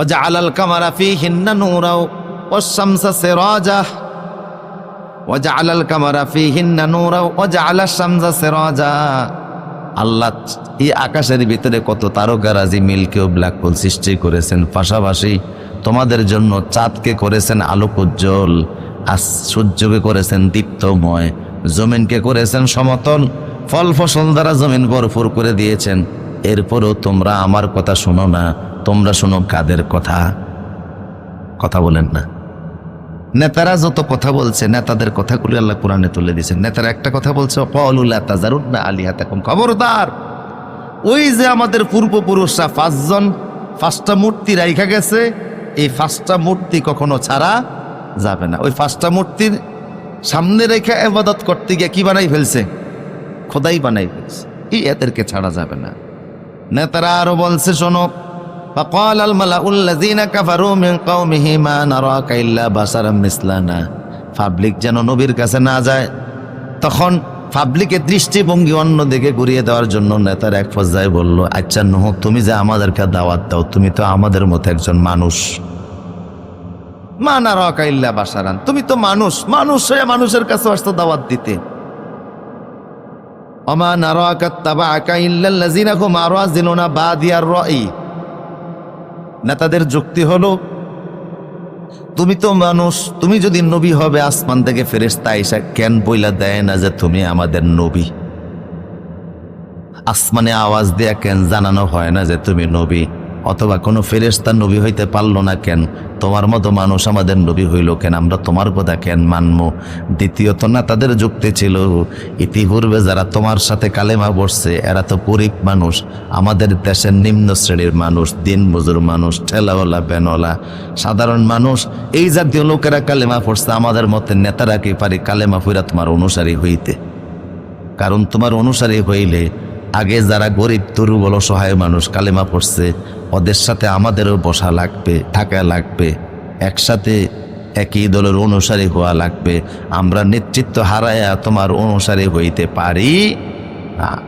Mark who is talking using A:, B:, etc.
A: ওজা আলাল কামারাফি হিন্না নৌরাও ওসামসা সেরাজা ওজা আলাল কামারাফি হিন্না নৌরাও ওজা আলা সামসা সেরাজা আল্লাহ এই আকাশের ভিতরে কত তারকারাজি মিল্কেও ব্ল্যাক হোল সৃষ্টি করেছেন। পাশাপাশি তোমাদের জন্য চাঁদকে করেছেন আলোক উজ্জ্বল আর সূর্যকে করেছেন দীপ্তময়, জমিনকে করেছেন সমতল, ফল ফসল দ্বারা জমিন ভরপুর করে দিয়েছেন। এরপরও তোমরা আমার কথা শোনো না তোমরা শোনো কাদের কথা। কথা বলেন না। নেতারা যত কথা বলছে, নেতাদের কথাগুলি আল্লাহ কোরআনে তুলে দিয়েছেন। নেতারা একটা কথা বলছে পলুল্লাহ তাজারুন্না তখন খবরদার। ওই যে আমাদের পূর্বপুরুষরা পাঁচজন, পাঁচটা মূর্তি রাইখা গেছে, এই পাঁচটা মূর্তি কখনো ছাড়া যাবে না। ওই পাঁচটা মূর্তির সামনে রেখে এবাদত করতে গিয়ে কি বানাই ফেলছে? খোদাই বানাই ফেলছে। এই এদেরকে ছাড়া যাবে না। নেতারা আরও বলছে, শোনো فقال الملأ الذين كفروا من قومه ما نراك إلا بشرا مثلنا পাবলিক যেন নবীর কাছে না যায় তখন পাবলিকের দৃষ্টিভঙ্গি অন্য দিকে ঘুরিয়ে দেওয়ার জন্য নেতার এক পর্যায়ে বলল আচ্ছা নহ তুমি যে আমাদেরকে দাওয়াত দাও তুমি তো আমাদের মতো একজন মানুষ মা না রকা ইল্লা বাসারান তুমি তো মানুষ মানুষ হয়ে মানুষের কাছে আসতো দাওয়াত দিতে অমা নারাকা তাবাআকা ইল্লাল্লাযিনা হুম আরাযিলুনা বাদিয়ার রাই নেতাদের যুক্তি হলো, তুমি তো মানুষ, তুমি যদি নবী হবে, আসমান থেকে ফেরেস্তা আইসা কেন বইলা দেয় না যে তুমি আমাদের নবী। আসমানে আওয়াজ দেয়া কেন জানানো হয় না যে তুমি নবী? অথবা কোনো ফেরেস্তার নবী হইতে পারল না কেন? তোমার মতো মানুষ আমাদের নবী হইল কেন? আমরা তোমার কথা কেন মানবো দ্বিতীয়ত না তাদের যুক্তি ছিল, ইতিপূর্বে যারা তোমার সাথে কালেমা বসছে এরা তো গরিব মানুষ। আমাদের দেশের নিম্ন শ্রেণির মানুষ, দিন মজুর মানুষ, ঠেলাওয়ালা বেনওয়ালা সাধারণ মানুষ, এই জাতীয় লোকেরা কালেমা পড়ছে, আমাদের মতে নেতারা কি পারি কালেমা ফুরা তোমার অনুসারী হইতে? কারণ তোমার অনুসারী হইলে আগে যারা গরিব, দুর্বল সহায় মানুষ কালেমা পড়ছে, ওদের সাথে আমাদেরও বসা লাগবে, থাকা লাগবে। একসাথে একই দলের অনুসারী হওয়া লাগবে। আমরা নেতৃত্ব হারায়া তোমার অনুসারী হইতে পারি না।